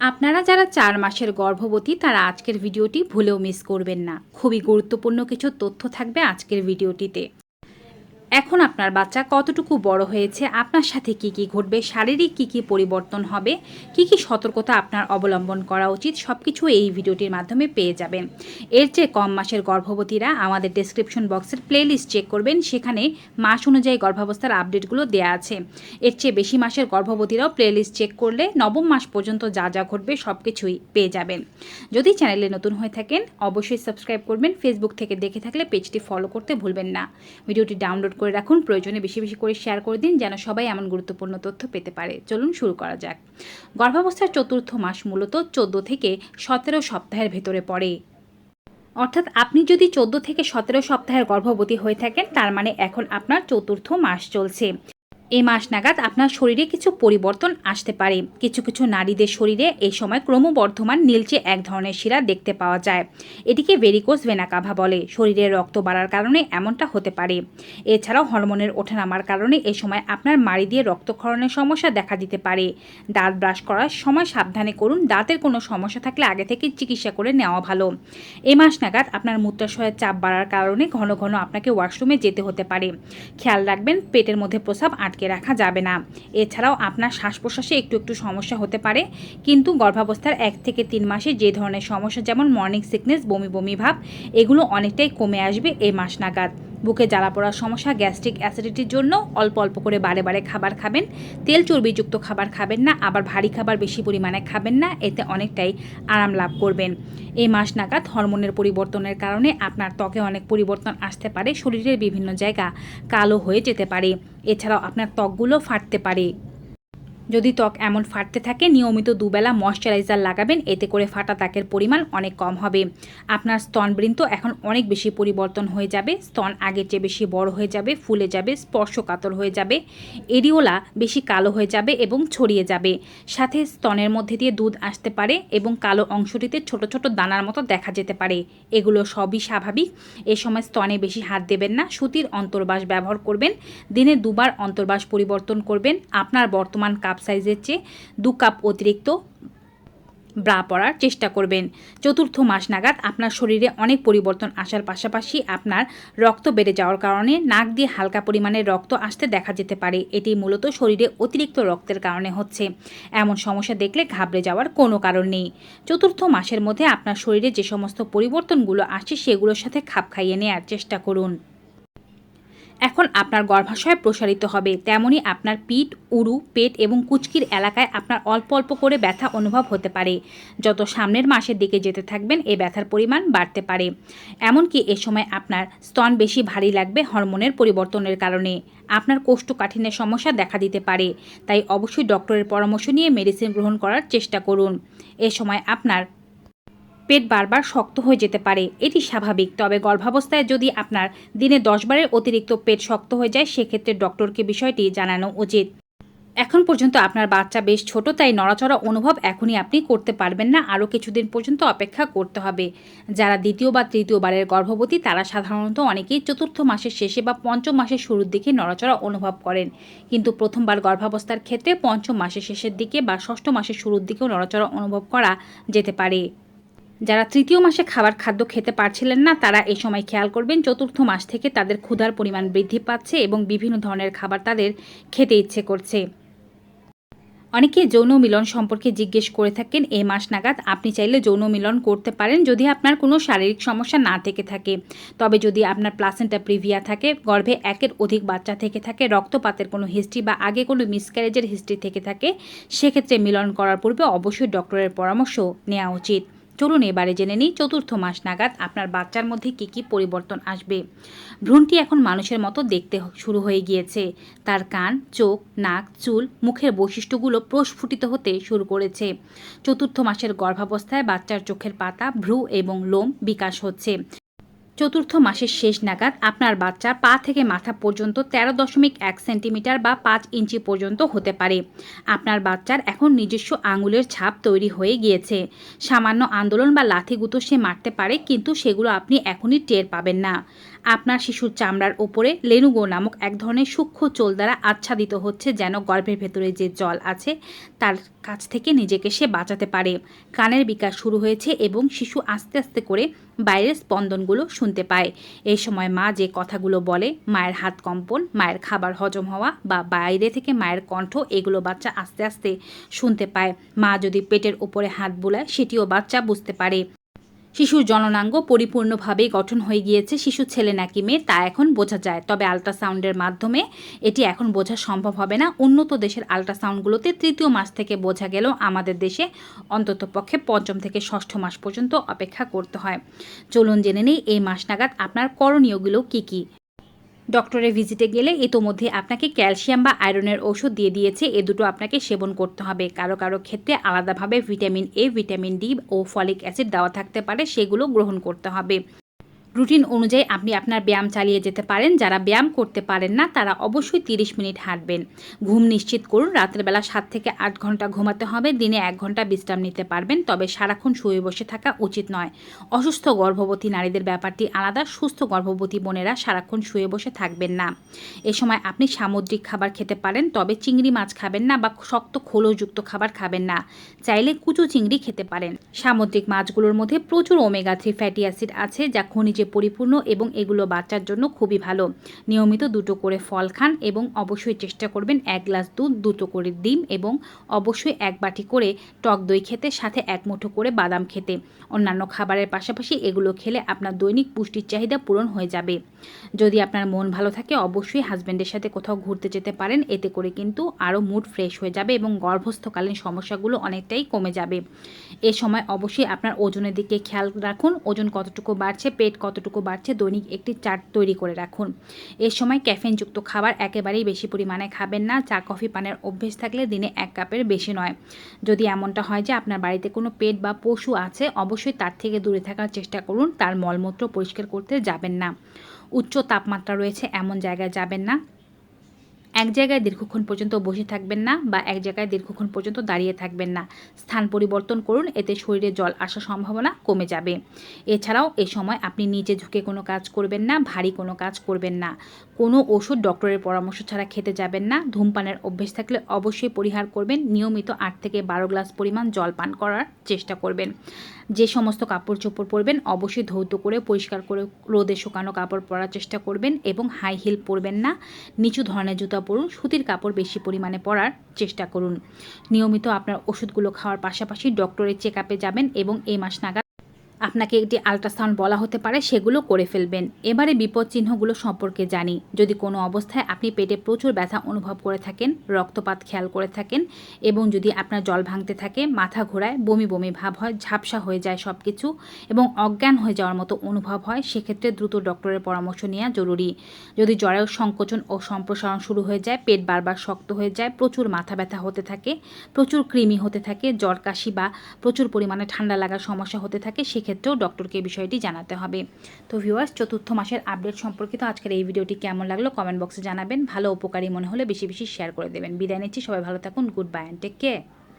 আপনারা যারা চার মাসের গর্ভবতী, তারা আজকের ভিডিওটি ভুলেও মিস করবেন না। খুবই গুরুত্বপূর্ণ কিছু তথ্য থাকবে আজকের ভিডিওটিতে। এখন আপনার বাচ্চা কতটুকু বড় হয়েছে, আপনার সাথে কি কি ঘটবে, শারীরিক কি কি পরিবর্তন হবে, কি কি সতর্কতা আপনার অবলম্বন করা উচিত সব কিছু এই ভিডিওটির মাধ্যমে পেয়ে যাবেন। এর চেয়ে কম মাসের গর্ভবতীরা আমাদের ডেসক্রিপশন বক্সের প্লেলিস্ট চেক করবেন, সেখানে মাস অনুযায়ী গর্ভাবস্থার আপডেটগুলো দেওয়া আছে। এর চেয়ে বেশি মাসের গর্ভবতীরাও প্লেলিস্ট চেক করলে নবম মাস পর্যন্ত যা যা ঘটবে সব কিছুই পেয়ে যাবেন। যদি চ্যানেলে নতুন হয়ে থাকেন, অবশ্যই সাবস্ক্রাইব করবেন ফেসবুক থেকে দেখে থাকলে পেজটি ফলো করতে ভুলবেন না। ভিডিওটি ডাউনলোড করে রাখুন, প্রয়োজনে বেশি বেশি করে শেয়ার করে দিন যেন সবাই এমন গুরুত্বপূর্ণ তথ্য পেতে পারে। চলুন শুরু করা যাক। গর্ভাবস্থার চতুর্থ মাস মূলত চোদ্দ থেকে সতেরো সপ্তাহের ভেতরে পড়ে। অর্থাৎ আপনি যদি চোদ্দ থেকে সতেরো সপ্তাহের গর্ভবতী হয়ে থাকেন, তার মানে এখন আপনার চতুর্থ মাস চলছে। এই মাস নাগাদ আপনার শরীরে কিছু পরিবর্তন আসতে পারে। কিছু কিছু নারীদের শরীরে এই সময় ক্রমবর্ধমান নীলচে এক ধরনের শিরা দেখতে পাওয়া যায়। এটিকে ভেরিকোস ভেনাকাভা বলে। শরীরে রক্ত বাড়ার কারণে এমনটা হতে পারে। এছাড়াও হরমোনের ওঠানামার কারণে এই সময় আপনার মাড়ি দিয়ে রক্তক্ষরণের সমস্যা দেখা দিতে পারে। দাঁত ব্রাশ করার সময় সাবধানে করুন। দাঁতের কোনো সমস্যা থাকলে আগে থেকে চিকিৎসা করে নেওয়া ভালো। এই মাস নাগাদ আপনার মূত্রাশয়ের চাপ বাড়ার কারণে ঘন ঘন আপনাকে ওয়াশরুমে যেতে হতে পারে। খেয়াল রাখবেন, পেটের মধ্যে প্রসাব আটকে রাখা যাবে না। এছাড়াও আপনার শ্বাস প্রশ্বাসে একটু একটু সমস্যা হতে পারে। কিন্তু গর্ভাবস্থার এক থেকে তিন মাসে যে ধরনের সমস্যা, যেমন মর্নিং সিকনেস বমি বমি ভাব, এগুলো অনেকটাই কমে আসবে এই মাস নাগাদ। বুকে জ্বালা পড়ার সমস্যা, গ্যাস্ট্রিক অ্যাসিডিটির জন্য অল্প অল্প করে বারে বারে খাবার খাবেন। তেল চর্বিযুক্ত খাবার খাবেন না, আবার ভারী খাবার বেশি পরিমাণে খাবেন না, এতে অনেকটাই আরাম লাভ করবেন। এই মাস নাগাদ হরমোনের পরিবর্তনের কারণে আপনার ত্বকে অনেক পরিবর্তন আসতে পারে, শরীরের বিভিন্ন জায়গা কালো হয়ে যেতে পারে। এছাড়াও আপনার ত্বকগুলো ফাটতে পারে। যদি ত্বক এমন ফাটতে থাকে, নিয়মিত দুবেলা ময়শ্চারাইজার লাগাবেন, এতে করে ফাটা ত্বকের পরিমাণ অনেক কম হবে। আপনার স্তনবৃন্ত এখন অনেক বেশি পরিবর্তন হয়ে যাবে, স্তন আগের চেয়ে বেশি বড় হয়ে যাবে, ফুলে যাবে, স্পর্শকাতর হয়ে যাবে এরিওলা বেশি কালো হয়ে যাবে এবং ছড়িয়ে যাবে। সাথে স্তনের মধ্যে দিয়ে দুধ আসতে পারে এবং কালো অংশটিতে ছোট ছোট দানার মতো দেখা যেতে পারে। এগুলো সবই স্বাভাবিক। এ সময় স্তনে বেশি হাত দেবেন না, সুতির অন্তর্বাস ব্যবহার করবেন, দিনে দুবার অন্তর্বাস পরিবর্তন করবেন। আপনার বর্তমান কাপ সাইজের চেয়ে দু কাপ অতিরিক্ত ব্রা পরার চেষ্টা করবেন। চতুর্থ মাস নাগাদ আপনার শরীরে অনেক পরিবর্তন আসার পাশাপাশি আপনার রক্ত বেড়ে যাওয়ার কারণে নাক দিয়ে হালকা পরিমাণে রক্ত আসতে দেখা যেতে পারে। এটি মূলত শরীরে অতিরিক্ত রক্তের কারণে হচ্ছে। এমন সমস্যা দেখলে ঘাবড়ে যাওয়ার কোনো কারণ নেই। চতুর্থ মাসের মধ্যে আপনার শরীরে যে সমস্ত পরিবর্তনগুলো আসছে সেগুলোর সাথে খাপ খাইয়ে নেওয়ার চেষ্টা করুন। এখন আপনার গর্ভাশয় প্রসারিত হবে। তেমনি আপনার পিঠ, উরু, পেট এবং কুচকির এলাকায় আপনার অল্প অল্প করে ব্যথা অনুভব হতে পারে। যত সামনের মাসের দিকে যেতে থাকবেন এই ব্যথার পরিমাণ বাড়তে পারে। এমনকি এ সময় আপনার স্তন বেশি ভারী লাগবে হরমোনের পরিবর্তনের কারণে। আপনার কোষ্ঠকাঠিন্যের সমস্যা দেখা দিতে পারে। তাই অবশ্যই ডক্টরের পরামর্শ নিয়ে মেডিসিন গ্রহণ করার চেষ্টা করুন। এ সময় আপনার পেট বারবার শক্ত হয়ে যেতে পারে। এটি স্বাভাবিক। তবে গর্ভাবস্থায় যদি আপনার দিনে দশ বারের অতিরিক্ত পেট শক্ত হয়ে যায়, সেক্ষেত্রে ডক্টরকে বিষয়টি জানানো উচিত। এখন পর্যন্ত আপনার বাচ্চা বেশ ছোট, তাই নড়াচড়া অনুভব এখনই আপনি করতে পারবেন না। আরও কিছুদিন পর্যন্ত অপেক্ষা করতে হবে। যারা দ্বিতীয় বা তৃতীয়বারের গর্ভবতী, তারা সাধারণত অনেকেই চতুর্থ মাসের শেষে বা পঞ্চম মাসের শুরুর দিকে নড়াচড়া অনুভব করেন। কিন্তু প্রথমবার গর্ভাবস্থার ক্ষেত্রে পঞ্চম মাসের শেষের দিকে বা ষষ্ঠ মাসের শুরুর দিকেও নড়াচড়া অনুভব করা যেতে পারে। যারা তৃতীয় মাসে খাবার খাদ্য খেতে পারছিলেন না, তারা এই সময় খেয়াল করবেন, চতুর্থ মাস থেকে তাদের ক্ষুধার পরিমাণ বৃদ্ধি পাচ্ছে এবং বিভিন্ন ধরনের খাবার তাদের খেতে ইচ্ছে করছে। অনেকে যৌন মিলন সম্পর্কে জিজ্ঞেস করে থাকেন এই মাস নাগাদ আপনি চাইলে যৌন মিলন করতে পারেন যদি আপনার কোনো শারীরিক সমস্যা না থেকে থাকে। তবে যদি আপনার প্লাসেন্টা প্রিভিয়া থাকে, গর্ভে একের অধিক বাচ্চা থেকে থাকে, রক্তপাতের কোনো হিস্ট্রি বা আগে কোনো মিসক্যারেজের হিস্ট্রি থেকে থাকে, সেক্ষেত্রে মিলন করার পূর্বে অবশ্যই ডক্টরের পরামর্শ নেওয়া উচিত। চলুন এবারে জেনে নিই চতুর্থ মাস নাগাদ আপনার বাচ্চার মধ্যে কী কী পরিবর্তন আসবে। ভ্রূণটি এখন মানুষের মতো দেখতে শুরু হয়ে গিয়েছে। তার কান, চোখ, নাক, চুল, মুখের বৈশিষ্ট্যগুলো প্রস্ফুটিত হতে শুরু করেছে। চতুর্থ মাসের গর্ভাবস্থায় বাচ্চার চোখের পাতা, ভ্রু এবং লোম বিকাশ হচ্ছে। চতুর্থ মাসের শেষ নাগাদ আপনার বাচ্চা পা থেকে মাথা পর্যন্ত তেরো দশমিক এক সেন্টিমিটার বা পাঁচ ইঞ্চি পর্যন্ত হতে পারে। আপনার বাচ্চার এখন নিজস্ব আঙুলের ছাপ তৈরি হয়ে গিয়েছে। সামান্য আন্দোলন বা লাথিগুতো সে মারতে পারে, কিন্তু সেগুলো আপনি এখনই টের পাবেন না। আপনার শিশুর চামড়ার উপরে লেনুগো নামক এক ধরনের সূক্ষ্ম চোল দ্বারা আচ্ছাদিত হচ্ছে যেন গর্ভের ভেতরে যে জল আছে তার কাছ থেকে নিজেকে সে বাঁচাতে পারে। কানের বিকাশ শুরু হয়েছে এবং শিশু আস্তে আস্তে করে বাইরের স্পন্দনগুলো শুনতে পায়। এই সময় মা যে কথাগুলো বলে, মায়ের হাত কম্পন, মায়ের খাবার হজম হওয়া বা বাইরে থেকে মায়ের কণ্ঠ, এগুলো বাচ্চা আস্তে আস্তে শুনতে পায়। মা যদি পেটের উপরে হাত বোলায়, সেটিও বাচ্চা বুঝতে পারে। শিশুর জননাঙ্গ পরিপূর্ণভাবেই গঠন হয়ে গিয়েছে। শিশু ছেলে নাকি মেয়ে, তা এখন বোঝা যায়। তবে আল্ট্রাসাউন্ডের মাধ্যমে এটি এখন বোঝা সম্ভব হবে না। উন্নত দেশের আল্ট্রাসাউন্ডগুলোতে তৃতীয় মাস থেকে বোঝা গেলেও আমাদের দেশে অন্তত পক্ষে পঞ্চম থেকে ষষ্ঠ মাস পর্যন্ত অপেক্ষা করতে হয়। চলুন জেনে নেই, এই মাস নাগাদ আপনার করণীয়গুলো কী কী? ডক্টরের ভিজিটে গেলে ইতোমধ্যে আপনাকে ক্যালসিয়াম বা আয়রনের ওষুধ দিয়ে দিয়েছে। এ দুটো আপনাকে সেবন করতে হবে। কারও কারও ক্ষেত্রে আলাদাভাবে ভিটামিন এ ভিটামিন ডি ও ফলিক অ্যাসিড দেওয়া থাকতে পারে, সেগুলো গ্রহণ করতে হবে। রুটিন অনুযায়ী আপনি আপনার ব্যায়াম চালিয়ে যেতে পারেন। যারা ব্যায়াম করতে পারেন না, তারা অবশ্যই তিরিশ মিনিট হাঁটবেন। ঘুম নিশ্চিত করুন। রাতের বেলা সাত থেকে আট ঘণ্টা ঘুমাতে হবে। দিনে এক ঘণ্টা বিশ্রাম নিতে পারবেন। তবে সারাক্ষণ শুয়ে বসে থাকা উচিত নয়। অসুস্থ গর্ভবতী নারীদের ব্যাপারটি আলাদা। সুস্থ গর্ভবতী বোনেরা সারাক্ষণ শুয়ে বসে থাকবেন না। এ সময় আপনি সামুদ্রিক খাবার খেতে পারেন, তবে চিংড়ি মাছ খাবেন না বা শক্ত খোলযুক্ত খাবার খাবেন না। চাইলে কুচু চিংড়ি খেতে পারেন। সামুদ্রিক মাছগুলোর মধ্যে প্রচুর ওমেগা থ্রি ফ্যাটি অ্যাসিড আছে, যা খনিজে পরিপূর্ণ এবং এগুলো বাচ্চার জন্য খুবই ভালো। নিয়মিত দুটো করে ফল খান এবং অবশ্যই চেষ্টা করবেন এক গ্লাস দুধ, দুটো করে ডিম এবং অবশ্যই এক বাটি করে টক দই খেতে, সাথে এক মুঠো করে বাদাম খেতে। অন্যান্য খাবারের পাশাপাশি এগুলো খেলে আপনার দৈনিক পুষ্টির চাহিদা পূরণ হয়ে যাবে। যদি আপনার মন ভালো থাকে, অবশ্যই হাজব্যান্ডের সাথে কোথাও ঘুরতে যেতে পারেন, এতে করে কিন্তু আরও মুড ফ্রেশ হয়ে যাবে এবং গর্ভস্থকালীন সমস্যাগুলো অনেকটাই কমে যাবে। এ সময় অবশ্যই আপনার ওজনের দিকে খেয়াল রাখুন, ওজন কতটুকু বাড়ছে, পেট কতটুকু বাড়ছে দৈনিক একটি চার্ট তৈরি করে রাখুন। এ সময় ক্যাফেনযুক্ত খাবার একেবারেই বেশি পরিমাণে খাবেন না, চা, কফি, পানের অভ্যেস থাকলে দিনে এক কাপের বেশি নয়। যদি এমনটা হয় যে আপনার বাড়িতে কোনো পেট বা পশু আছে, অবশ্যই তার থেকে দূরে থাকার চেষ্টা করুন, তার মলমূত্র পরিষ্কার করতে যাবেন না। উচ্চ তাপমাত্রা রয়েছে, এমন জায়গায় যাবেন না। এক জায়গায় দীর্ঘক্ষণ পর্যন্ত বসে থাকবেন না বা এক জায়গায় দীর্ঘক্ষণ পর্যন্ত দাঁড়িয়ে থাকবেন না। স্থান পরিবর্তন করুন, এতে শরীরে জল আসার সম্ভাবনা কমে যাবে। এছাড়াও এ সময় আপনি নিচে ঝুঁকে কোনো কাজ করবেন না, ভারী কোনো কাজ করবেন না। কোনো ওষুধ ডক্টরের পরামর্শ ছাড়া খেতে যাবেন না। ধূমপানের অভ্যেস থাকলে অবশ্যই পরিহার করবেন। নিয়মিত আট থেকে বারো গ্লাস পরিমাণ জল পান করার চেষ্টা করবেন। যে সমস্ত কাপড় চোপড় পরবেন, অবশ্যই ধৌত করে, পরিষ্কার করে রোদে শুকানো কাপড় পরার চেষ্টা করবেন এবং হাই হিল পরবেন না। নিচু ধরনের জুতা পরুন, সুতির কাপড় বেশি পরিমাণে পরার চেষ্টা করুন। নিয়মিত আপনার ওষুধগুলো খাওয়ার পাশাপাশি ডক্টরের চেক আপে যাবেন এবং এই মাস নাগাদ আপনাকে একটি আল্ট্রাসাউন্ড বলা হতে পারে, সেগুলো করে ফেলবেন। এবারে বিপদ চিহ্নগুলো সম্পর্কে জানি। যদি কোনো অবস্থায় আপনি পেটে প্রচুর ব্যথা অনুভব করে থাকেন, রক্তপাত খেয়াল করে থাকেন, এবং যদি আপনার জল ভাঙতে থাকে, মাথা ঘোরায়, বমি বমি ভাব হয়, ঝাপসা হয়ে যায় সব কিছু এবং অজ্ঞান হয়ে যাওয়ার মতো অনুভব হয়, সেক্ষেত্রে দ্রুত ডক্টরের পরামর্শ নেওয়া জরুরি। যদি জ্বরের সংকোচন ও সম্প্রসারণ শুরু হয়ে যায়, পেট বারবার শক্ত হয়ে যায়, প্রচুর মাথা ব্যথা হতে থাকে, প্রচুর কৃমি হতে থাকে, জ্বর, কাশি বা প্রচুর পরিমাণে ঠান্ডা লাগার সমস্যা হতে থাকে, সেক্ষেত্রে ক্ষেত্রেও ডক্টরকে বিষয়টি জানাতে হবে। তো ভিউয়ার্স চতুর্থ মাসের আপডেট সম্পর্কিত আজকের এই ভিডিওটি কেমন লাগল কমেন্ট বক্সে জানাবেন। ভালো উপকারী মনে হলে বেশি বেশি শেয়ার করে দেবেন। বিদায় নিচ্ছি, সবাই ভালো থাকুন good bye and take care